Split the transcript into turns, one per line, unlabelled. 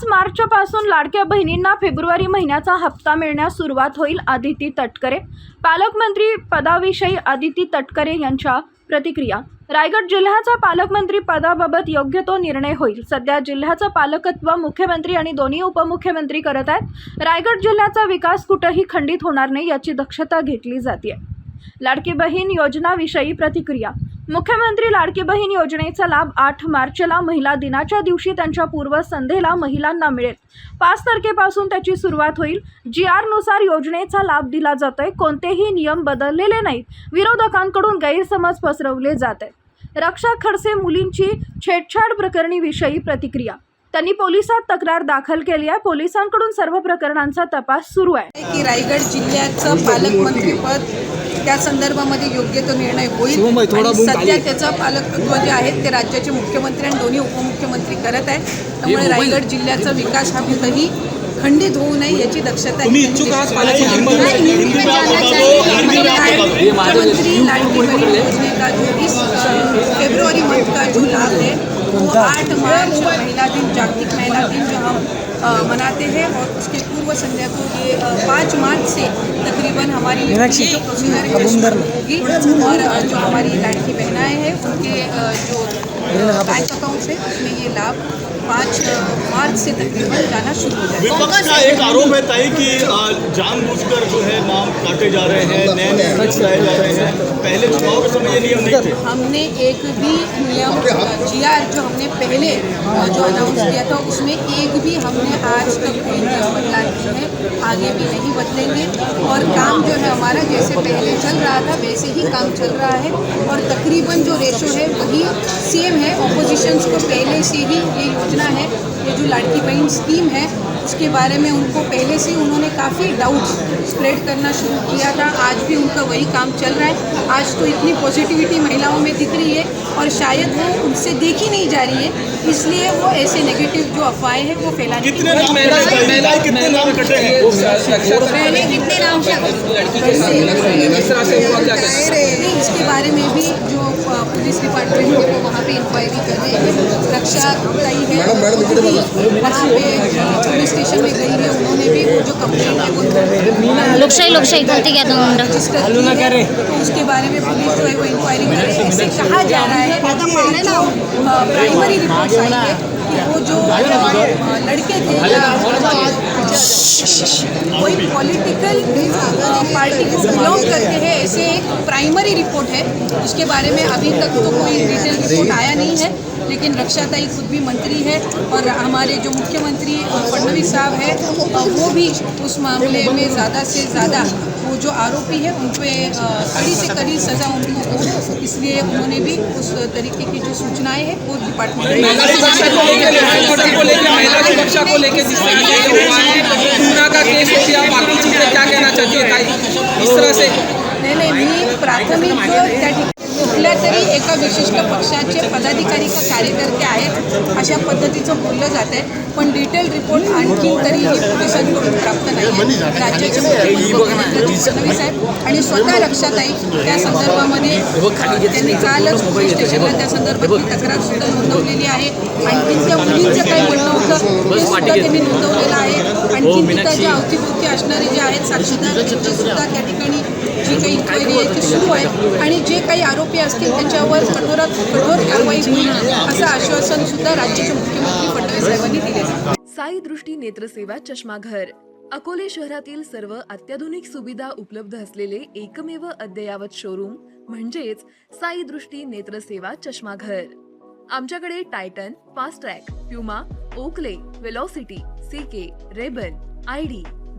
पाच मार्चपासून लाडक्या बहिणींना फेब्रुवारी महिन्याचा हप्ता मिळण्यास सुरुवात होईल आदिती तटकरे. पालकमंत्री पदाविषयी आदिती तटकरे यांच्या प्रतिक्रिया. रायगड जिल्ह्याचा पालकमंत्री पदाबाबत योग्य तो निर्णय होईल. सध्या जिल्ह्याचं पालकत्व मुख्यमंत्री आणि दोन्ही उपमुख्यमंत्री करत आहेत. रायगड जिल्ह्याचा विकास कुठंही खंडित होणार नाही याची दक्षता घेतली जाते लाडकी बहीण योजनाविषयी प्रतिक्रिया. मुख्यमंत्री लाडकी बहीण योजनेचा लाभ आठ मार्चला महिला दिनाच्या दिवशी त्यांच्या पूर्वसंध्येला महिलांना मिळेल. पाच तारखेपासून त्याची सुरुवात होईल. जी आरनुसार योजनेचा लाभ दिला जातोय कोणतेही नियम बदललेले नाहीत. विरोधकांकडून गैरसमज पसरवले जात आहेत. रक्षा खडसे मुलींची छेडछाड प्रकरणीविषयी प्रतिक्रिया. त्यांनी पोलिसात तक्रार दाखल केली आहे. पोलिसांकडून सर्व प्रकरणांचा तपास सुरू आहे.
की रायगड जिल्ह्याचं पालकमंत्रीपद त्या संदर्भामध्ये योग्य तो निर्णय होईल. सध्या त्याचं पालकत्व जे आहे ते राज्याचे मुख्यमंत्री आणि दोन्ही उपमुख्यमंत्री करत आहेत. त्यामुळे रायगड जिल्ह्याचा विकास हा कुठंही खंडित होऊ नये याची दक्षता
तुम्ही इच्छुक आहात पालकमंत्री म्हणून?
नाही, हिंदी में जानना चाहिए कि मुख्यमंत्री बहन योजना का जो इस फरवरी मंथ का जो लाभ है आठ मार्च महिला दिन जागतिक महिला दिन जो हम मनाते हैं और उसके पूर्व संध्या को ये पाँच मार्च से तकरीबन हमारी ये जो प्रोसीजर है होगी और जो हमारी लाड़की बहनाएँ हैं उनके जो बैंक अकाउंट है उसमें ये लाभ पाँच मार्च से तकरीबन जाना शुरू हो जाएगा।
विपक्ष का एक आरोप है ताई कि जानबूझकर जो है नाम काटे जा रहे हैं नए नए नाम लाए जा रहे हैं। पहले चुनाव के समय ये नियम नहीं थे।
हमने एक भी नियम जी जो हमने पहले जो अनाउंस किया था उसमें एक भी हमने आज तक कोई नियम बदला नहीं है आगे भी नहीं बदलेंगे। और काम जो है हमारा जैसे पहले चल रहा था वैसे ही काम चल रहा है। और तकरीबन जो रेशो है वही सेम है ऑपोजिशंस को पहले से ही ये योजना है ये जो लाड़की बहन स्कीम है उसके बारे में उनको पहले से उन्होंने काफ़ी डाउट स्प्रेड करना शुरू किया था आज भी उनका वही काम चल रहा है आज तो इतनी पॉजिटिविटी महिलाओं में दिख रही है और शायद वो उनसे देखी नहीं जा रही है इसलिए वो ऐसे नेगेटिव जो अफवाहें हैं वो फैलाने
कितने नाम कितने नाम हैं
पहले कितने नाम इसके बारे में भी जो पुलिस डिपार्टमेंट है वो वहाँ पे इंक्वायरी कर रहे हैं। रक्षा गई है वहाँ पे पुलिस स्टेशन में गई है। उन्होंने भी वो जो कंप्लेंट है वो
लोकशाही लोकशाही दोन
रजिस्टर तो उसके बारे में पुलिस जो है वो इंक्वायरी कर रही है ऐसे कहा जा रहा है प्राइमरी रिपोर्ट आई है कि वो जो लड़के थे कोई पॉलिटिकल पार्टी को बिलोंग करते हैं ऐसे एक प्राइमरी रिपोर्ट है उसके बारे में अभी तक तो कोई डिटेल रिपोर्ट आया नहीं है लेकिन रक्षा रक्षाताई खुद भी मंत्री है और हमारे जो मुख्यमंत्री फडणवीस साहब है वो भी उस मामले में ज़्यादा से ज़्यादा वो जो आरोपी है उन पर कड़ी से कड़ी सज़ा उनको हो इसलिए उन्होंने भी उस तरीके की जो सूचनाएँ हैं वो डिपार्टमेंट
को लेकर ताई इस तरह से
नाही नाही मी प्राथमिक त्या ठिकाणी कुठल्या तरी एका विशिष्ट पक्षाचे पदाधिकारी का कार्यकर्ते आहेत अशा पद्धतीचं बोललं जात आहे पण डिटेल रिपोर्ट आणखी तरीही पोलिसांकडून प्राप्त नाही आहे. राज्याचे मुख्यमंत्री आहेत आणि स्वतः लक्षात आहे त्या संदर्भामध्ये त्यांनी कालच पोलीस स्टेशनला त्या संदर्भातली तक्रार सुद्धा नोंदवलेली आहे. आणखीन त्या मुलींचं काय म्हणणं होतं ते सुद्धा त्यांनी नोंदवलेलं आहे. आणखीन तिथं जे अवतीभोवती असणारे जे आहेत साक्षीदार त्यांची सुद्धा त्या ठिकाणी जी काही इन्क्वायरी आहे ती सुरू आहे आणि जे काही आरोपी असतील त्याच्यावर कठोरात कठोर कारवाई होईल असं आश्वासन सुद्धा राज्याचे मुख्यमंत्री फडणवीस साहेबांनी दिले. आहे
साई दृष्टी नेत्रसेवा चष्माघर. अकोले शहरातील सर्व अत्याधुनिक सुविधा उपलब्ध असलेले एकमेव अद्ययावत शोरूम म्हणजेच साई दृष्टी नेत्रसेवा चष्माघर. आमच्याकडे Titan Fastrack Puma Oakley Velocity CK Rayban ID